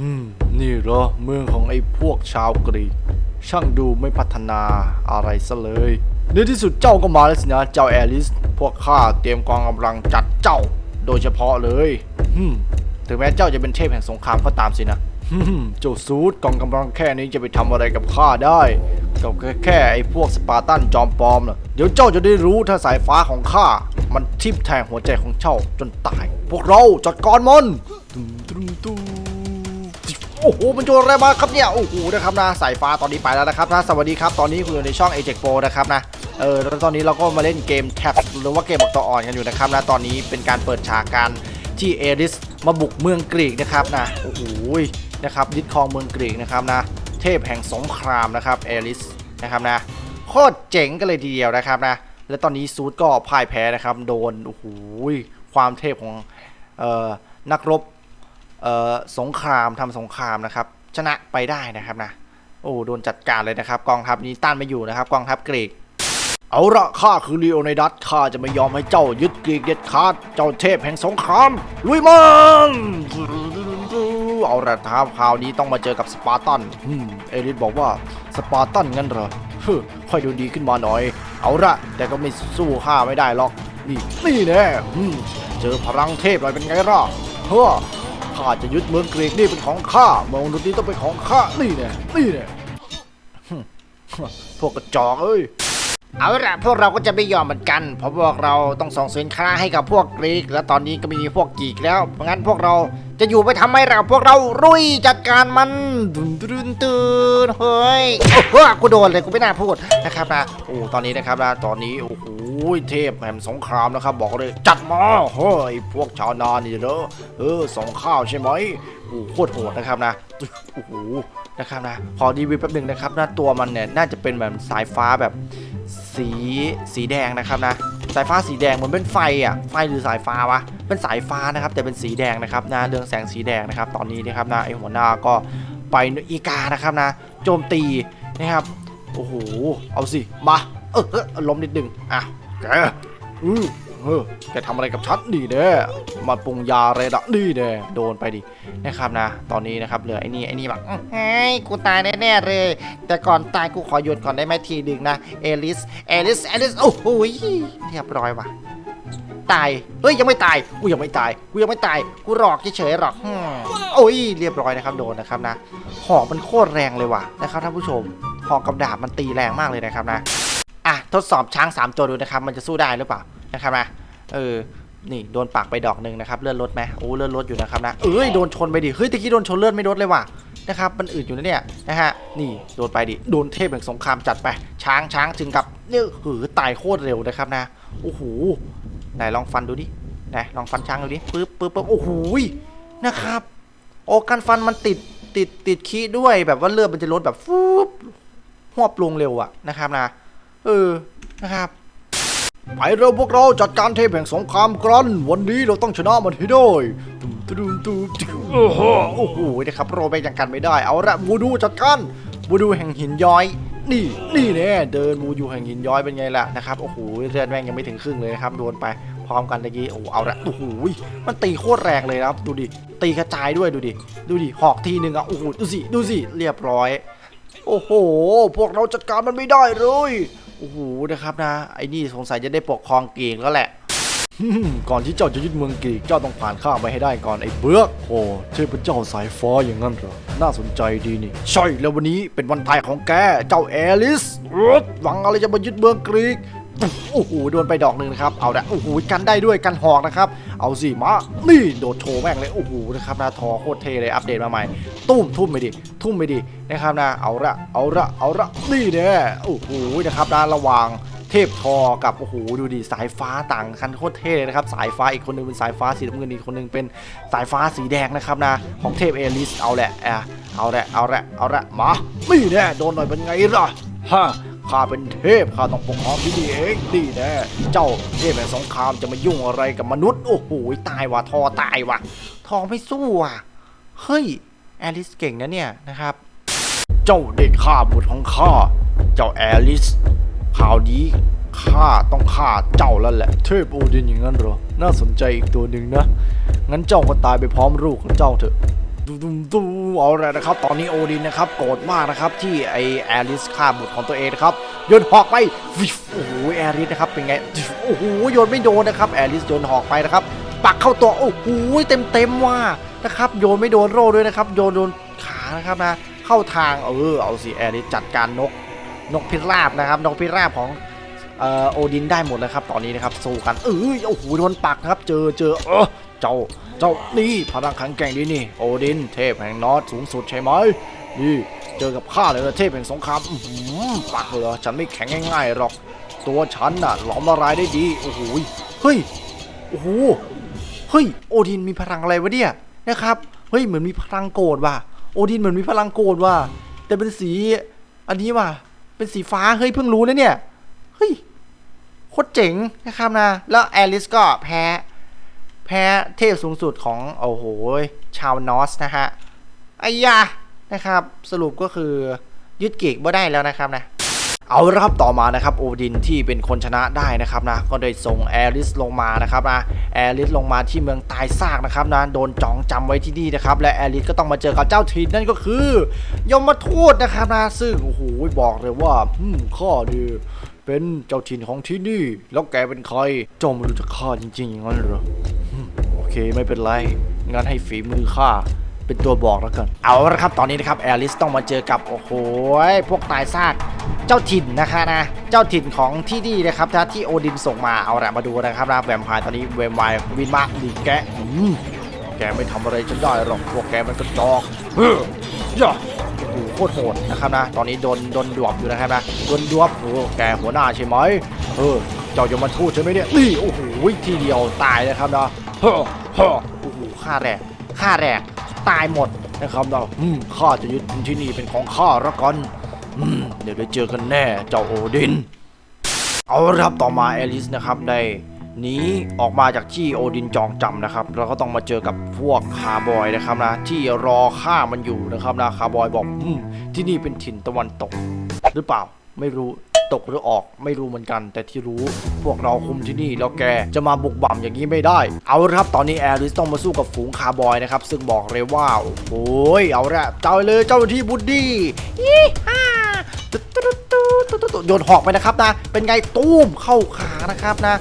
อืม นี่เหรอ เมืองของไอ้พวกชาวกรีก ช่างดูไม่พัฒนาอะไรซะเลยในที่สุดเจ้าก็มาแล้วสินะ เจ้าแอลิส พวกข้าเตรียมกองกำลังจัดเจ้า โดยเฉพาะเลยฮึมถึงแม้เจ้าจะเป็นเทพแห่งสงครามก็ตามสินะฮึมเจ้าซูดกองกำลังแค่นี้จะไปทำอะไรกับข้าได้ก็แค่แค่ไอ้พวกสปาร์ตันจอมปลอมนะเดี๋ยวเจ้าจะได้รู้ถ้าสายฟ้าของข้า มันทิ่มแทงหัวใจของเจ้าจนตาย พวกเราจัดการมันตุ้มตุ้มตุ้ม โอ้โหมันโจรอะไรมาครับเนี่ยโอ้โหนะครับนะสายฟ้าตอนนี้ไปแล้วนะครับนะสวัสดีครับตอนนี้คุณอยู่ในช่อง a j e x Pro นะครับนะเออแล้วตอนนี้เราก็มาเล่นเกมแท็บหรือว่าเกมบักตัวอ่อนกันอยู่นะครับนะตอนนี้เป็นการเปิดฉากการที่เอริสมาบุกเมืองกรีกนะครับนะโอ้โหนะครับยึดครองเมืองกรีกนะครับนะเทพแห่งสงครามนะครับเอริสนะครับนะโคตรเจ๋งกันเลยทีเดียวนะครับนะและตอนนี้ซูดก็พ่ายแพ้นะครับโดนโอ้โหความเทพของเอ่อนักรบ สงครามทำสงครามนะครับชนะไปได้นะครับนะโอ้โดนจัดการเลยนะครับ กองทัพนี้ต้านไม่อยู่นะครับ กองทัพกรีก เอาละข้าคือลีโอไนดัสข้าจะไม่ยอมให้เจ้ายึดกรีกเด็ดขาดเจ้าเทพแห่งสงครามลุยมันเอาละท้าคราวนี้ต้องมาเจอกับสปาร์ตันเอริสบอกว่าสปาร์ตันงั้นเหรอฮึค่อยดูดีขึ้นมาหน่อย เอาละแต่ก็ไม่สู้ข้าไม่ได้หรอก นี่นี่แน่เจอพลังเทพหน่อยเป็นไงล่ะเฮ้อ ข้าจะยึดเมืองกรีกนี่เป็นของข้าเมืองมนุษย์นี้ต้องเป็นของข้านี่แน่นี่แน่ฮึ่มพวกกระจอกเอ้ยเอาละพวกเราก็จะไม่ยอมเหมือนกัน เพราะพวกเราต้องส่งสินค้าให้กับพวกกรีก และตอนนี้ก็มีพวกกรีกแล้วเพราะงั้นพวกเรา จะอยู่ไปทำไมเราพวกเรารุยจัดการมันตุนตุนตุนเฮ้ยโอ้โหกูโดนเลยกูไม่น่าพูดนะครับนะโอ้ตอนนี้นะครับนะตอนนี้โอ้โหเทพแห่งสงครามนะครับ บอกเลยจัดมาเฮ้ยพวกชาวนานี่เด้อเออส่งข้าวใช่ไหมโอ้โหโคตรโหดนะครับนะโอ้โหนะครับนะขอดีวิวแป๊บหนึ่งนะครับนะตัวมันเนี่ยน่าจะเป็นแบบสายฟ้าแบบสีสีแดงนะครับนะ สายฟ้าสีแดงเหมือนเป็นไฟอะไฟหรือสายฟ้าวะเป็นสายฟ้านะครับ แต่เป็นสีแดงนะครับนะเรืองแสงสีแดงนะครับตอนนี้นะครับนะไอหัวหน้าก็ไปอีกานะครับนะ โจมตีนะครับโอ้โหเอาสิมาเออล้มนิดนึงอะแกอือ เออแกทำอะไรกับฉันดีเด้มาปรุงยาอะไรดะดีเด้โดนไปดินะครับนะ ตอนนี้นะครับเหลือไอ้นี่ไอ้นี่แบบอื้อเฮ้ยกูตายแน่ๆเลย แต่ก่อนตายกูขอโยนก่อนได้ไหมทีดึงนะเอลิสเอลิสเอลิสโอ้โหยเรียบร้อยว่ะตาย เฮ้ยยังไม่ตาย กูยังไม่ตาย กูยังไม่ตาย กูหลอกเฉยๆหรอกโอ้ยเรียบร้อยนะครับโดนนะครับนะ หอกมันโคตรแรงเลยว่ะนะครับท่านผู้ชม หอกกับดาบมันตีแรงมากเลยนะครับนะ อะทดสอบช้าง3ตัวดูนะครับมันจะสู้ได้หรือเปล่า นะครับนะเออนี่โดนปากไปดอกหนึ่งนะครับเลื่อนรถไหมโอ้เลื่อนรถอยู่นะครับนะเอ้ยโดนชนไปดิเฮ้ยตะกี้โดนชนเลื่อนไม่ลดเลยว่ะนะครับมันอืดอยู่นะเนี่ยนะฮะนี่โดนไปดิโดนเทพแห่งสงครามจัดไป ช้างช้างจึงกับเนี่ยหือตายโคตรเร็วนะครับนะโอ้โหไหนลองฟันดูดิไหนลองฟันช้างดูดิปึ๊บปึ๊บปึ๊บโอ้โหยนะครับโอ้การฟันมันติดติดติดขี้ด้วยแบบว่าเลือดมันจะลดแบบฟูบหวบลงเร็วอะนะครับนะเออนะครับ ไปเร็วพวกเราจัดการเทพแห่งสงครามกัน วันนี้เราต้องชนะมันให้ได้ตุ้มตุ้มตุ้มตุ้มโอ้โหโอ้โหนะครับโรไปยังกันไม่ได้เอาละบูดูจัดการบูดูแห่งหินย้อย นี่นี่แน่เดินบูดูแห่งหินย้อยเป็นไงล่ะนะครับโอ้โหเลือดแม่งยังไม่ถึงครึ่งเลยนะครับโดนไปพร้อมกันตะกี้โอ้เอาละโอ้โหมันตีโคตรแรงเลยนะครับดูดิตีกระจายด้วยดูดิดูดิหอกทีหนึ่งอะโอ้โหดูสิดูสิเรียบร้อย โอ้โห พวกเราจัดการมันไม่ได้เลย โอ้โหนะครับนะ ไอ้นี่สงสัยจะได้ปกครองเกรีกแล้วแหละ ก่อนที่เจ้าจะยึดเมืองกรีกเจ้าต้องผ่านข้าไปให้ได้ก่อนไอ้เบือกโอ้เทพเจ้าสายฟ้าอย่างนั้นเหรอ น่าสนใจดีนี่ ใช่แล้ววันนี้เป็นวันตายของแก เจ้าแอลิสหวังอะไรจะมายึดเมืองกรีก โอ้โหโดนไปดอกหนึ่งนะครับ เอาละโอ้โหกันได้ด้วยกันหอกนะครับ เอาสิมา นี่โดดโชว์แม่งเลย โอ้โหนะครับนะทอโคตรเทเลยอัปเดตมาใหม่ ตุ้มทุ่มไปดิ ทุ่มไปดินะครับนะ เอาละเอาละเอาละนี่แน่โอ้โหนะครับนะระว่างเทพทอกับโอ้โหดูดิสายฟ้าต่างกันโคตรเท่เลยนะครับ สายฟ้าอีกคนหนึงเป็นสายฟ้าสีน้ำเงินอีกคนหนึงเป็นสายฟ้าสีแดงนะครับนะ ของเทพเอลิสเอาแหละอะเอาละเอาละเอาละมานี่แน่โดนหน่อยเป็นไงล่ะฮะ ข้าเป็นเทพข้าต้องปกครองที่นี่เองนี่แน่เจ้าเทพแห่งสงครามจะมายุ่งอะไรกับมนุษย์ โอ้โหตายว่ะทอตายว่ะ ทอไม่สู้อะเฮ้ยแอลิสเก่งนะเนี่ยนะครับ เจ้าได้ฆ่าบุตรของข้าเจ้าแอลิสข่าวนี้ข้าต้องฆ่าเจ้าแล้วแหละเทพโอดินอย่างนั้นเหรอ น่าสนใจอีกตัวหนึ่งนะ งั้นเจ้าก็ตายไปพร้อมลูกของเจ้าเถอะ ดูดูดูเอาละนะครับ ตอนนี้โอดินนะครับ โกรธมากนะครับ ที่ไอแอริสฆ่าบุตรของตัวเองนะครับโยนหอกไปโอ้โหแอริสนะครับเป็นไงโอ้โหโยนไม่โดนนะครับแอริสโยนหอกไปนะครับปักเข้าตัวโอ้โหเต็มเต็มว่านะครับโยนไม่โดนโร่ด้วยนะครับ โยนโดนขานะครับนะ เข้าทางเออเอาสิแอริสจัดการนกนกพิราบนะครับนกพิราบของ โอดินได้หมดแล้วครับตอนนี้นะครับสู้กันเออโอ้โหโดนปักครับ เจอเจอเออเจ้าเจ้านี่พลังแข็งแกร่งดีนี่โอดิน เทพแห่งนอตสูงสุดใช่ไหมนี่เจอกับข้าเลยนะเทพแห่งสงครามปักเลยเหรอฉันไม่แข็งง่ายๆหรอกตัวฉันน่ะหลอมละลายได้ดีโอ้โหเฮ้ยโอ้โหเฮ้ยโอดินมีพลังอะไรวะเนี่ยนะครับเฮ้ยเหมือนมีพลังโกรธว่ะโอดินเหมือนมีพลังโกรธว่ะแต่เป็นสีอันนี้ว่ะเป็นสีฟ้าเฮ้ยเพิ่งรู้นะเนี่ย เฮ้ยโคตรเจ๋งนะครับนะ แล้วแอลิสก็แพ้ แพ้เทพสูงสุดของ โอ้โห ชาวนอสนะฮะไอ้ยานะครับ สรุปก็คือยึดเกกบ่ได้แล้วนะครับนะเอาละครับต่อมานะครับโอดินที่เป็นคนชนะได้นะครับนะก็ได้ส่งแอริสลงมานะครับนะแอริสลงมาที่เมืองตายซากนะครับนะโดนจองจำไว้ที่นี่นะครับและแอริสก็ต้องมาเจอกับเจ้าถิ่นนั่นก็คือยมทูตนะครับนะซึ่งโอ้โหบอกเลยว่าข้อดี เป็นเจ้าถิ่นของที่นี่ แล้วแกเป็นใครเจ้าไม่รู้จักข้าจริงๆอย่างนั้นเหรอโอเคไม่เป็นไรงั้นให้ฝีมือข้าเป็นตัวบอกแล้วกันเอาละครับตอนนี้นะครับแอลิสต้องมาเจอกับโอ้โหพวกตายซากเจ้าถิ่นนะคะนะ เจ้าถิ่นของที่นี่นะครับถ้าที่โอดินส่งมาเอาละมาดูนะครับนะแวมไพร์ตอนนี้แวมไพร์วินมาดีแกแกไม่ทำอะไรฉันได้หรอกพวกแกมันกระจอกเฮ้ยย่าโอ้โหโคตรโหดนะครับนะ ตอนนี้โดนโดนดวบอยู่นะครับนะโดนดวบโอ้แกหัวหน้าใช่ไหมเออเจ้าจะมาทูดใช่ไหมเนี่ยนี่โอ้โหทีเดียวตายนะครับนะเฮ้อเฮ้อโอ้โหฆ่าแรกฆ่าแรกตายหมดนะครับเราอืมข้าจะยึดที่นี่เป็นของข้าละกันอืมเดี๋ยวได้เจอกันแน่เจ้าโอดิน เอาละครับต่อมาแอลิสนะครับได้ หนีออกมาจากที่โอดินจองจำนะครับแล้วก็ต้องมาเจอกับพวกคาร์บอยนะครับนะที่รอฆ่ามันอยู่นะครับนะคาร์บอยบอกอที่นี่เป็นถิ่นตะวันตก หรือเปล่าไม่รู้ตกหรือออกไม่รู้เหมือนกัน แต่ที่รู้พวกเราคุมที่นี่แล้วแกจะมาบุกบ่ำอย่างนี้ไม่ได้ เอาละครับตอนนี้แอริสต้องมาสู้กับฝูงคาร์บอยนะครับ ซึ่งบอกเลยว่าโอ้ยเอาละเจ้าเลยเจ้าหน้าที่บุดดี้ยี่ห้าตุ๊ดตุ๊ดตุ๊ดตุ๊ดตุ๊ดตุ๊ดโยนหอกไปนะครับนะ เป็นไงตุ้มเข้าขานะครับนะ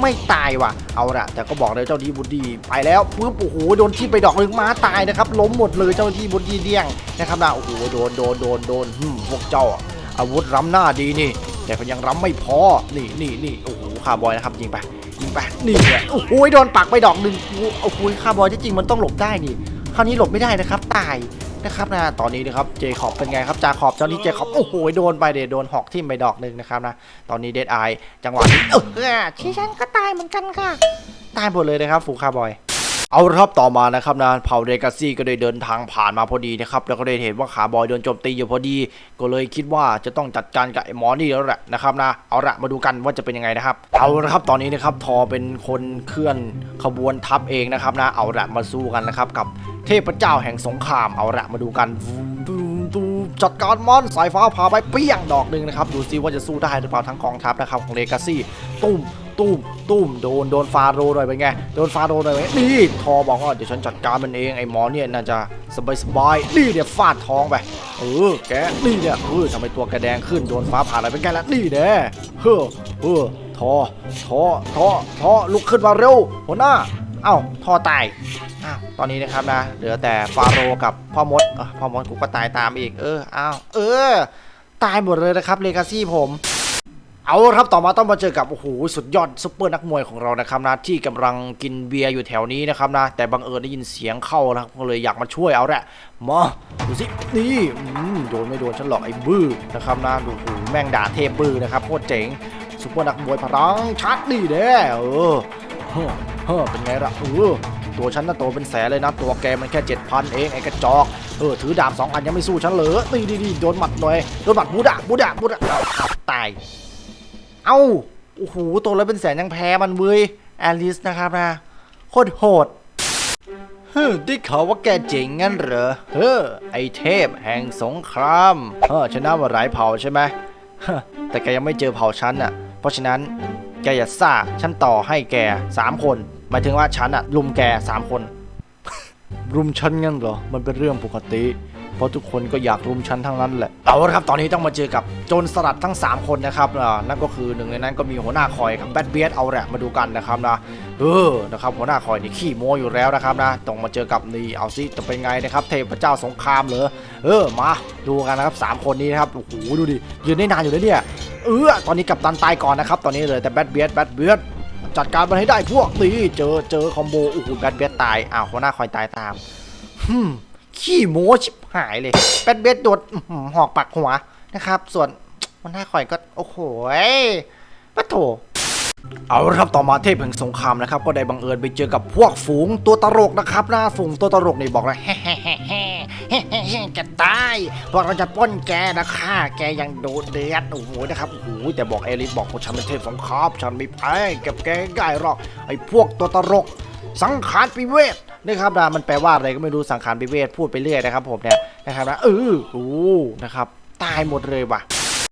ไม่ตายว่ะ เอาละแต่ก็บอกเลยเจ้าหน้าที่บุดดี้ไปแล้วปุ๊บโอ้โหโดนที่ไปดอกหนึ่งม้าตายนะครับ ล้มหมดเลยเจ้าที่บุดดี้เดี้ยงนะครับนะโอ้โหโดนโดนโดนโดนหึ่มพวกเจ้าอาวุธล้ำหน้าดีนี่ แต่ก็ยังล้ำไม่พอนี่นี่นี่โอ้โหคาร์บอยนะครับยิงไปยิงไปนี่โอ้โหโดนปักไปดอกหนึ่งโอ้โหคาร์บอยที่จริงมันต้องหลบได้นี่คราวนี้หลบไม่ได้นะครับ ตาย นะครับนะตอนนี้นะครับเจคอบเป็นไงครับจาขอบเจ้านี้เจคอบโอ้โหโดนไปเดี๋ยวโดนหอกทิ่มไปดอกหนึ่งนะครับนะตอนนี้เดดไอจังหวะนี้เออดิฉันก็ตายเหมือนกันค่ะ ตายหมดเลยนะครับฟูคาร์บอย เอาละครับต่อมานะครับนะเผ่าเดกาซี่ก็ได้เดินทางผ่านมาพอดีนะครับแล้วก็ได้เห็นว่าขาบอยโดนโจมตีอยู่พอดี ก็เลยคิดว่าจะต้องจัดการกับไอ้หมอนี่แล้วแหละนะครับนะเอาละมาดูกันว่าจะเป็นยังไงนะครับเอาละครับตอนนี้นะครับทอเป็นคนเคลื่อนขบวนทัพเองนะครับนะเอาละมาสู้กันนะครับกับเทพเจ้าแห่งสงครามเอาละมาดูกัน ตูจัดการมอนสายฟ้าพาไปเปี้ยงดอกหนึ่งนะครับ ดูซิว่าจะสู้ได้หรือเปล่าทั้งกองทัพนะครับของเดกาซี่ตุ้มตุ้มตุ้มโดนโดนฟาโรห์หน่อยเป็นไงโดนฟาโรห์หน่อยไหมนี่ทอบอกว่าเดี๋ยวฉันจัดการมันเองไอ้หมอเนี่ยน่าจะสบายสบายนี่เนี่ยวฟาดท้องไปเออแกนี่เนี่ยเออทำไมตัวแกแดงขึ้นโดนฟ้าผ่าอะไรเป็นไงล่ะนี่แน่เฮ้อเออทอทอทอทอลุกขึ้นมาเร็วหัวหน้า เอ้าทอตายอ้าวตอนนี้นะครับนะเหลือแต่ฟาโรกับพ่อมดอพ่อมดกูก็ตายตามอีกเอออ้าวเออ ตายหมดเลยนะครับเลกาซี่ผม เอาครับต่อมาต้องมาเจอกับโอ้โหสุดยอดซุปเปอร์นักมวยของเรานะครับนะที่กำลังกินเบียร์อยู่แถวนี้นะครับนะแต่บังเอิญได้ยินเสียงเข้านะครับก็เลยอยากมาช่วยเอาแหละมาดูสินี่โดนไม่โดนฉันหรอกไอ้บื้อนะครับนะดูโอ้แม่งด่าเทพบื้อนะครับโคตรเจ๋งซุปเปอร์นักมวยพลังชัดดีเด้เออเฮ้อ เฮ้อเป็นไงล่ะเออตัวฉันน่ะโตเป็นแสนเลยนะ ตัวแกมันแค่เจ็ดพันเองไอ้กระจอกเออถือดาบสองอันยังไม่สู้ฉันเหรอนี่ดีๆโดนหมัดหน่อยโดนหมัดบูดะบูดะบูดะอ้าวอ้าตายเอ้าโอ้โหตัวและเป็นแสนยังแพ้มันเว้ยแอลิสนะครับนะโคตรโหดเฮ้ได้ข่าวว่าแกเจ๋งงั้นเหรอเฮ้อไอเทพแห่งสงครามเฮ้อชนะมาหลายเผ่าใช่ไหมแต่แกยังไม่เจอเผ่าฉันอะ เพราะฉะนั้น แกอย่าซ่า ฉันต่อให้แกสามคน หมายถึงว่าฉันอะลุมแกสามคน รุมฉันงั้นเหรอ มันเป็นเรื่องปกติ เพราะทุกคนก็อยากรุมฉันทั้งนั้นแหละ เอาละครับ ตอนนี้ต้องมาเจอกับโจรสลัดทั้ง 3 คนนะครับอ่านั่นก็คือหนึ่งในนั้นก็มีหัวหน้าคอยกับแบทเบียเอาแหละมาดูกันนะครับนะ เออ นะครับหัวหน้าคอยนี่ขี้โม้อยู่แล้วนะครับนะ ต้องมาเจอกับนี่ เอาซิจะเป็นไงนะครับ เทพเจ้าสงครามเหรอ เออ มาดูกันนะครับสามคนนี้นะครับ โอ้โห ดูดิ ยืนได้นานอยู่เลยเนี่ย เออตอนนี้กับตันตายก่อนนะครับ ตอนนี้เลยแต่แบทเบียแบทเบียจัดการมันให้ได้พวกนี้เจอเจอคอมโบโอ้โหแบทเบียตายอ้าวหัวหน้าคอยตายตามฮึมขี้โม้ชิบหายเลยแบทเบียโดดหอกปักหัวนะครับ ส่วนหัวหน้าคอยก็โอ้โหปะโถเอาละครับต่อมาเทพแห่งสงครามนะครับ ก็ได้บังเอิญไปเจอกับพวกฝูงตัวตลกนะครับหนะฝูงตัวตลกนี่บอกเลย จะตายพวกเราจะป้นแกนะฆ่าแกอย่างโดดเดือดโอ้โหนะครับโอ้โหแต่บอกเอลิสบอกว่าฉันเป็นเทพสงครามฉันไม่แพ้กับแกง่ายหรอกไอ้พวกตัวตลกสังขารปิเวทนะครับนะมันแปลว่าอะไรก็ไม่รู้สังขารปิเวทพูดไปเรื่อยนะครับผมเนี่ยนะครับนะเออโอ้นะครับ ตายหมดเลยว่ะ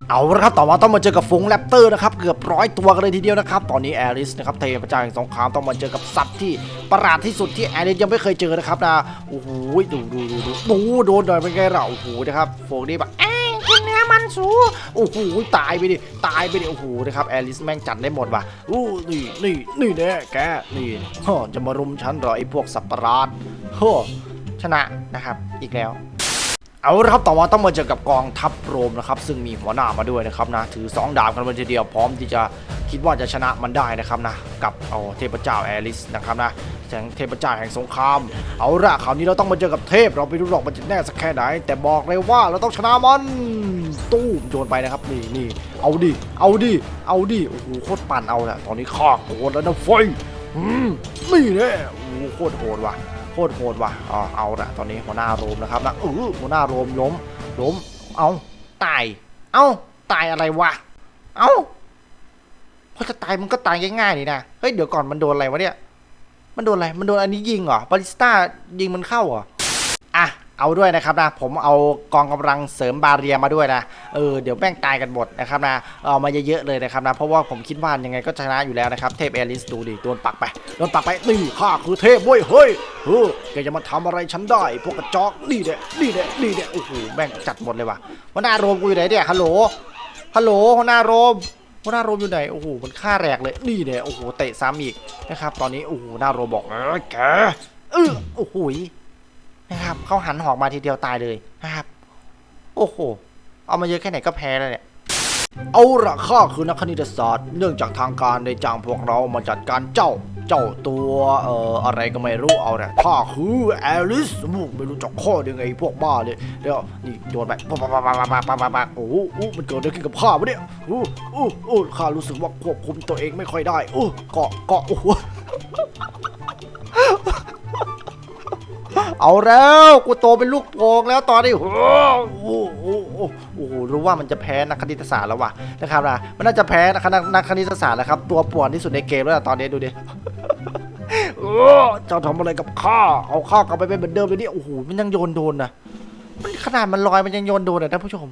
เอาละครับต่อมาต้องมาเจอกับฝูงแรปเตอร์นะครับเกือบร้อยตัวกันเลยทีเดียวนะครับตอนนี้แอริสนะครับเทพเจ้าแห่งสงครามต้องมาเจอกับสัตว์ที่ประหลาดที่สุดที่แอริสยังไม่เคยเจอนะครับนะโอ้โหดูดูดูดูดูโดนหน่อยเป็นไงล่ะโอ้โหนะครับฝูงนี้แบบแองกินเนื้อมันสูโอ้โหตายไปดิตายไปดิโอ้โหนะครับแอริสแม่งจัดได้หมดว่ะอู้นี่นี่นี่แน่แกนี่ฮ่อจะมารุมฉันเหรอไอ้พวกสัตว์ประหลาดฮ่อชนะนะครับอีกแล้ว เอาละครับต่อมาต้องมาเจอกับกองทัพโรมนะครับ ซึ่งมีหัวหน้ามาด้วยนะครับนะถือ 2 ดาบกันมาทีเดียวพร้อมที่จะคิดว่าจะชนะมันได้นะครับนะกับเอาเทพเจ้าแอริสนะครับนะแสงเทพเจ้าแห่งสงคราม เอาละคราวนี้เราต้องมาเจอกับเทพ เราไปดูหรอกมันจะแน่สักแค่ไหน แต่บอกเลยว่าเราต้องชนะมันตู้มโยนไปนะครับนี่นี่เอาดิเอาดิเอาดิโอ้โหโคตรปั่นเอาแหละตอนนี้ข้าโกรธแล้วนะไฟอืมนี่แน่โอ้โหโคตรโหดว่ะ โคตรโหดว่ะอ๋อเอาละตอนนี้หัวหน้าโรมนะครับนะเออหัวหน้าโรมล้มล้ม เอาตาย เอาตายอะไรวะ เอาพอจะตายมันก็ตายง่ายๆนี่นะ เฮ้ยเดี๋ยวก่อนมันโดนอะไรวะเนี่ย มันโดนอะไร มันโดนอันนี้ยิงเหรอบาลิสต้ายิงมันเข้าเหรออะ เอาด้วยนะครับนะผมเอากองกำลังเสริมบาเรียมาด้วยนะเออเดี๋ยวแม่งตายกันหมดนะครับนะเอามาเยอะๆเลยนะครับนะเพราะว่าผมคิดว่ายังไงก็ชนะอยู่แล้วนะครับเทพเอลิสดูดิโดนปักไปโดนปักไปนี่ข้าคือเทพเว้ยเฮ้ยเออแกจะมาทำอะไรฉันได้ พวกกระจอกนี่เด้นี่เด้นี่เด้โอ้โหแม่งจัดหมดเลยว่ะหัวหน้าโรมกูอยู่ไหนเนี่ยฮัลโหลฮัลโหลหัวหน้าโรมหัวหน้าโรมอยู่ไหนโอ้โหมันฆ่าแรกเลยนี่เนี่ยโอ้โหเตะซ้ำอีกนะครับตอนนี้โอ้โหหน้าโรมบอกเออแกเออโอ้โห นะครับเขาหันหอกมาทีเดียวตายเลยนะครับ โอ้โห เอามาเยอะแค่ไหนก็แพ้แล้วเนี่ยเอาละข้าคือนักคณิตศาสตร์ เนื่องจากทางการได้จ้างพวกเรามาจัดการเจ้า เจ้าตัวเอ่ออะไรก็ไม่รู้เอาเนี่ยข้าคือแอลิสมูไม่รู้จักข้อยังไงพวกบ้าเลยเดี๋ยวนี่โดนไปปั๊บปั๊บปั๊บปั๊บปั๊บปั๊บปั๊บปั๊บโอ้โหมันเกิดอะไรขึ้นกับข้าวะเนี่ยโอ้โอ้โอ้ข้ารู้สึกว่าควบคุมตัวเองไม่ค่อยได้โอ้เกาะเกาะโอ้โห เอาแล้วกูโตเป็นลูกโป่งแล้วตอนนี้โอ้โหโอ้โหรู้ว่ามันจะแพ้นักคณิตศาสตร์แล้วว่ะนะครับนะมันน่าจะแพ้นักนักคณิตศาสตร์แล้วครับ ตัวป่วนที่สุดในเกมแล้วล่ะตอนนี้ดูดิเจ้าทำอะไรกับข้าเอาข้ากลับไปเป็นเหมือนเดิมเลยนี่โอ้โหมันยังโยนโดนนะมันขนาดมันลอยมันยังโยนโดนอะท่านผู้ชม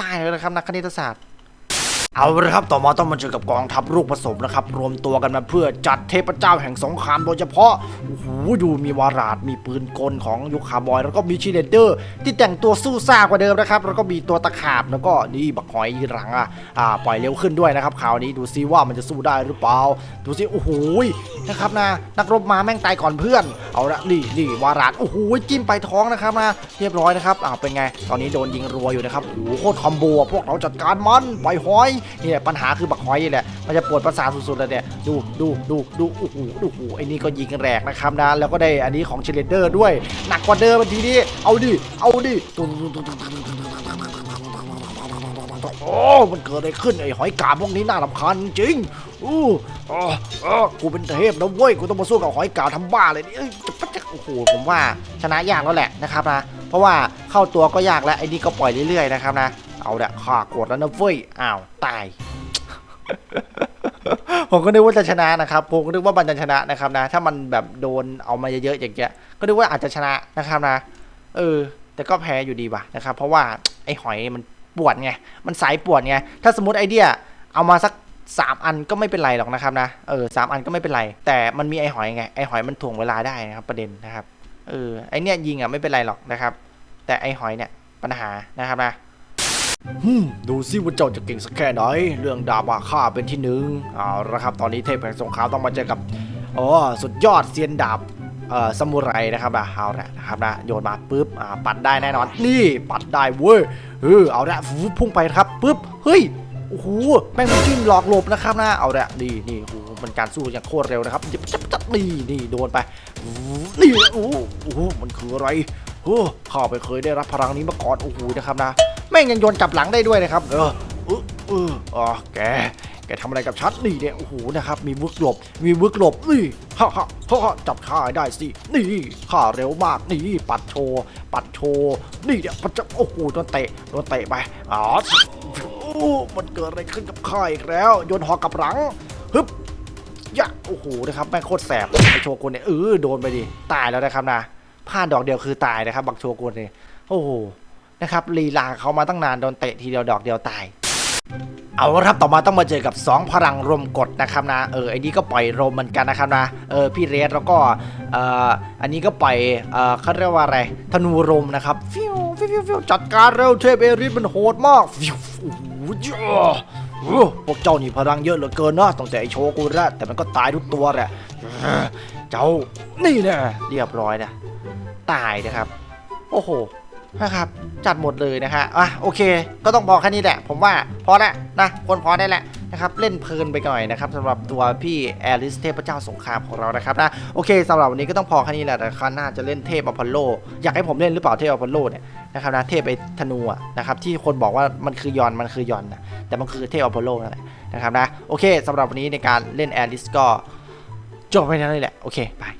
ตายเลยนะครับนักคณิตศาสตร์ เอาละครับต่อมาต้องมาเจอกับกองทัพลูกผสมนะครับ รวมตัวกันมาเพื่อจัดเทพเจ้าแห่งสงครามโดยเฉพาะโอ้โหดูมีวาราดมีปืนกลของยุคคาร์บอย แล้วก็มีชีเลนเดอร์ ที่แต่งตัวสู้ซ่ากว่าเดิมนะครับ แล้วก็มีตัวตะขาบแล้วก็นี่บักหอยยีหลังอะอ่าปล่อยเร็วขึ้นด้วยนะครับคราวนี้ดูซิว่ามันจะสู้ได้หรือเปล่า ดูซิโอ้โหนะครับนะนักรบมาแม่งตายก่อนเพื่อน เอาละนี่นี่วาราดโอ้โหจิ้มไปท้องนะครับนะเรียบร้อยนะครับอ่าเป็นไง ตอนนี้โดนยิงรัวอยู่นะครับโอ้โหโคตรคอมโบะพวกเราจัดการมันปล่อยหอยนี่แหละปัญหาคือบักหอยนี่แหละ มันจะปวดประสาทสุดๆเลยเนี่ย ดูดูดูดูโอ้โหโอ้โหไอ้นี่ก็ยิงแรกนะครับนะ แล้วก็ได้อันนี้ของเชเลเดอร์ด้วย หนักกว่าเดิมทีนี้ เอาดิ เอาดิ โอ้มันเกิดอะไรขึ้นไอ้หอยกาบพวกนี้น่ารำคาญจริงอู้อ๋ออ๋อกูเป็นเทพนะเว้ยกูต้องมาสู้กับหอยกาทำบ้าเลยนี่จะปะจะโอ้โหผมว่าชนะยากแล้วแหละนะครับนะ เพราะว่าเข้าตัวก็ยากแล้วไอ้นี่ก็ปล่อยเรื่อยๆนะครับนะเอาละข้ากดแล้วนะเว้ยอ้าวตายผมก็นึกว่าจะชนะนะครับผมก็นึกว่ามันจะชนะนะครับนะ ถ้ามันแบบโดนเอามาเยอะๆอย่างเงี้ยก็นึกว่าอาจจะชนะนะครับนะ เออ แต่ก็แพ้อยู่ดีว่ะนะครับ เพราะว่าไอ้หอยมัน ปวดไง มันสายปวดไง ถ้าสมมติไอเดียเอามาสักสามอันก็ไม่เป็นไรหรอกนะครับนะ เออสามอันก็ไม่เป็นไร แต่มันมีไอหอยไง ไอหอยมันถ่วงเวลาได้นะครับประเด็นนะครับ เออ ไอเนี้ยยิงอะไม่เป็นไรหรอกนะครับ แต่ไอหอยเนี่ยปัญหานะครับนะฮึดูซิว่าเจ้าจะเก่งสักแค่ไหน เรื่องดาบอาฆาเป็นที่หนึ่งเอาละครับ ตอนนี้เทพแห่งสงครามต้องมาเจอกับ อ๋อ สุดยอดเซียนดาบ เอ่อซามูไรนะครับนะเอาละนะครับนะโยนมาปุ๊บอ่าปัดได้แน่นอนนี่ปัดได้เว้ยเออเอาละฟูพุ่งไปครับปุ๊บเฮ้ยโอ้โหแม่งมันจิ้มหลอกหลบนะครับนะเอาละนี่นี่โอ้โหมันการสู้อย่างโคตรเร็วนะครับจับจับจับนี่นี่โดนไปนี่โอ้โหมันคืออะไรโอ้ข้าไปเคยได้รับพลังนี้มาก่อนโอ้โหนะครับนะแม่งยังโยนกลับหลังได้ด้วยนะครับ เออเออเอออ๋อแก กทำอะไรกับฉันนี่เนี่ยโอ้โหนะครับมีวึกหลบ มีวึกหลบนี่ฮ่าฮ่าฮ่าจับข้าได้สินี่ข้าเร็วมากนี่ปัดโชว์ปัดโชว์นี่เนี่ยมันจะโอ้โหโดนเตะโดนเตะไปอ๋ออมันเกิดอะไรขึ้นกับข้าอีกแล้วโยนหอกกับหลังฮึบยะโอ้โหนะครับแม่งโคตรแสบไอโชกุนเนี่ยเออโดนไปดิตายแล้วนะครับนะพลาดดอกเดียวคือตายนะครับบักโชกุนเนี่ยโอ้โหนะครับลีลาเขามาตั้งนานโดนเตะทีเดียวดอกเดียวตาย เอาละครับต่อมาต้องมาเจอกับ 2 พลังรวมกดนะครับนะเออไอ้นี่ก็ปล่อยลมเหมือนกันนะครับนะเออพี่เรสแล้วก็เอ่ออันนี้ก็ปล่อยเอ่อเขาเรียกว่าอะไรธนูลมนะครับฟิวฟิวฟิวฟิวจัดการเร็วเทพเอริสมันโหดมากฟิวโอ้โหพวกเจ้านี่พลังเยอะเหลือเกินนะตั้งแต่ไอโชกุนละแต่มันก็ตายทุกตัวแหละ เจ้านี่แน่เรียบร้อยนะ ตายนะครับ โอ้โห นะครับ จัดหมดเลยนะฮะอะโอเค ก็ต้องพอแค่นี้แหละ ผมว่าพอแล้วนะคนพอได้แล้วนะครับเล่นเพลินไปหน่อยนะครับสำหรับตัวพี่แอริสเทพเจ้าสงครามของเรานะครับนะโอเคสำหรับวันนี้ก็ต้องพอแค่นี้แหละแต่ครั้งหน้าจะเล่นเทพอพอลโล อยากให้ผมเล่นหรือเปล่าเทพอพอลโลเนี่ยนะครับนะเทพไอธนูอะนะครับที่คนบอกว่ามันคือยอนมันคือยอนนะแต่มันคือเทพอพอลโลนั่นแหละนะครับนะโอเคสำหรับวันนี้ในการเล่นแอริสก็จบไปนั่นเลยแหละโอเคบาย